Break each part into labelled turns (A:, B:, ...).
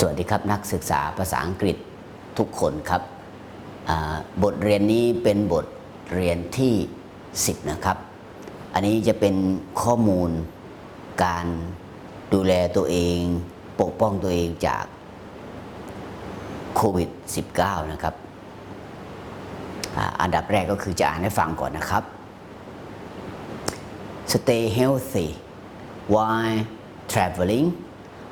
A: สวัสดีครับนักศึกษาภาษาอังกฤษทุกคนครับ บทเรียนนี้เป็นบทเรียนที่ 10 นะครับ อันนี้จะเป็นข้อมูลการดูแลตัวเอง ปกป้องตัวเองจากโควิด -19 นะครับออันดับแรกก็คือจะอ่านให้ฟังก่อนนะครับ Stay healthy while traveling.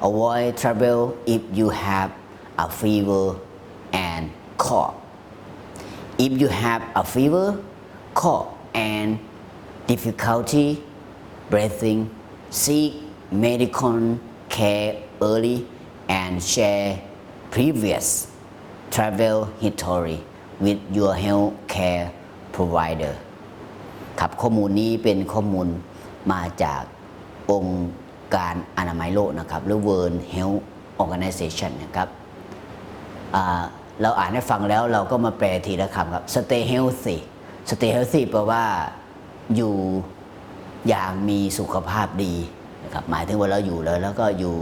A: Avoid travel if you have a fever and cough. If you have a fever, cough, and difficulty breathing, seek medical care early and share previous travel history with your health care provider. ครับข้อมูลนี้เป็นข้อมูลมาจากองค์ การอนามัยโลกนะครับหรือ World Health Organization นะครับเราอ่านให้ฟังแล้วเราก็มาแปลทีละคำครับ stay healthy stay healthy แปลว่าอยู่อย่างมีสุขภาพดีนะครับหมายถึงว่าเราอยู่แล้วแล้วก็อยู่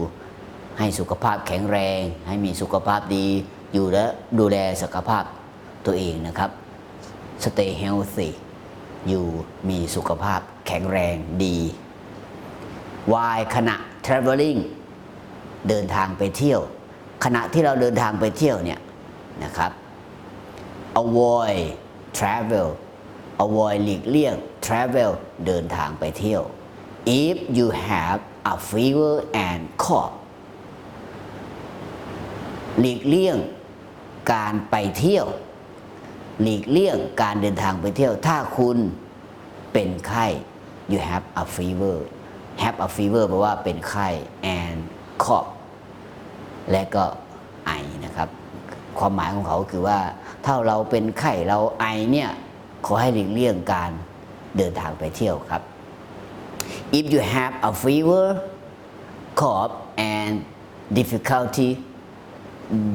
A: ให้สุขภาพแข็งแรง ให้มีสุขภาพดี อยู่และดูแลสุขภาพตัวเองนะครับ stay healthy อยู่มีสุขภาพแข็งแรงดี why ขณะ traveling เดินทางไปเที่ยว ขณะที่เราเดินทางไปเที่ยวเนี่ยนะครับ avoid travel avoid หลีกเลี่ยง travel เดินทางไปเที่ยว if you have a fever and cough หลีกเลี่ยงการไปเที่ยว หลีกเลี่ยงการเดินทางไปเที่ยว ถ้าคุณเป็นไข้ you have a fever have a fever แปลว่าเป็นไข้ and cough และก็ไอนะครับ ความหมายของเขาคือว่า ถ้าเราเป็นไข้เราไอเนี่ย ขอให้หลีกเลี่ยงการเดินทางไปเที่ยวครับ if you have a fever cough and difficulty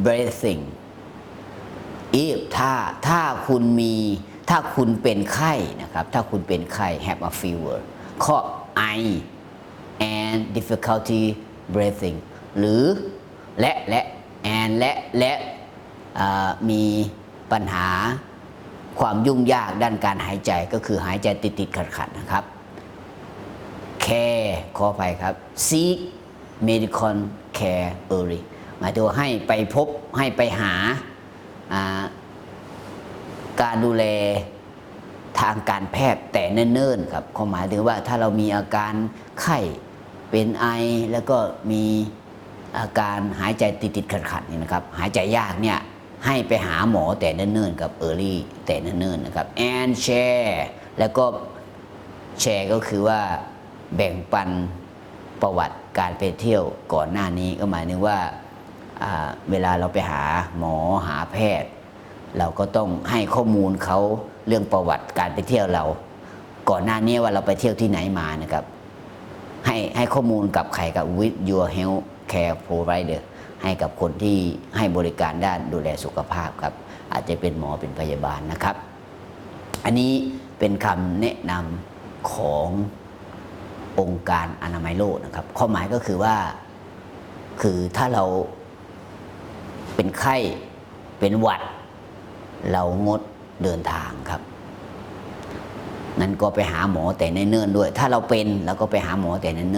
A: breathing if ถ้าถ้าคุณมีถ้าคุณเป็นไข้นะครับ ถ้าคุณเป็นไข้ have a fever cough ไอ and difficulty breathing หรือและและ and และและมีปัญหาความยุ่งยากด้านการหายใจก็คือหายใจติดติดขัดขัดๆนะครับ care ขออภัยครับ seek medical care early หมายถึงให้ไปพบให้ไปหาอ่าการดูแลทางการแพทย์แต่เนิ่นๆครับความหมายถึงว่าถ้าเรามีอาการไข้ เป็นไอแล้วก็มีอาการหายใจติดติดขัดขัดๆนี่นะครับหายใจยากเนี่ยให้ไปหาหมอแต่เนิ่นๆกับ early แต่เนิ่นๆนะครับ and share แล้วก็แชร์ก็คือว่าแบ่งปันประวัติการไปเที่ยวก่อนหน้านี้ก็หมายถึงว่าเวลาเราไปหาหมอหาแพทย์ เราก็ต้องให้ข้อมูลเขาเรื่องประวัติการไปเที่ยวเรา ก่อนหน้านี้ว่าเราไปเที่ยวที่ไหนมานะครับ ให้ให้ข้อมูลกับใครกับ with your health care provider ให้กับคนที่ให้บริการด้านดูแลสุขภาพครับ อาจจะเป็นหมอเป็นพยาบาลนะครับ อันนี้เป็นคำแนะนำขององค์การอนามัยโลกนะครับข้อหมายก็คือว่าคือถ้าเราเป็นไข้เป็นหวัด เรางดเดินทางครับ นั้นก็ไปหาหมอแต่เนิ่นๆด้วย ถ้าเราเป็นเราก็ไปหาหมอแต่เนิ่น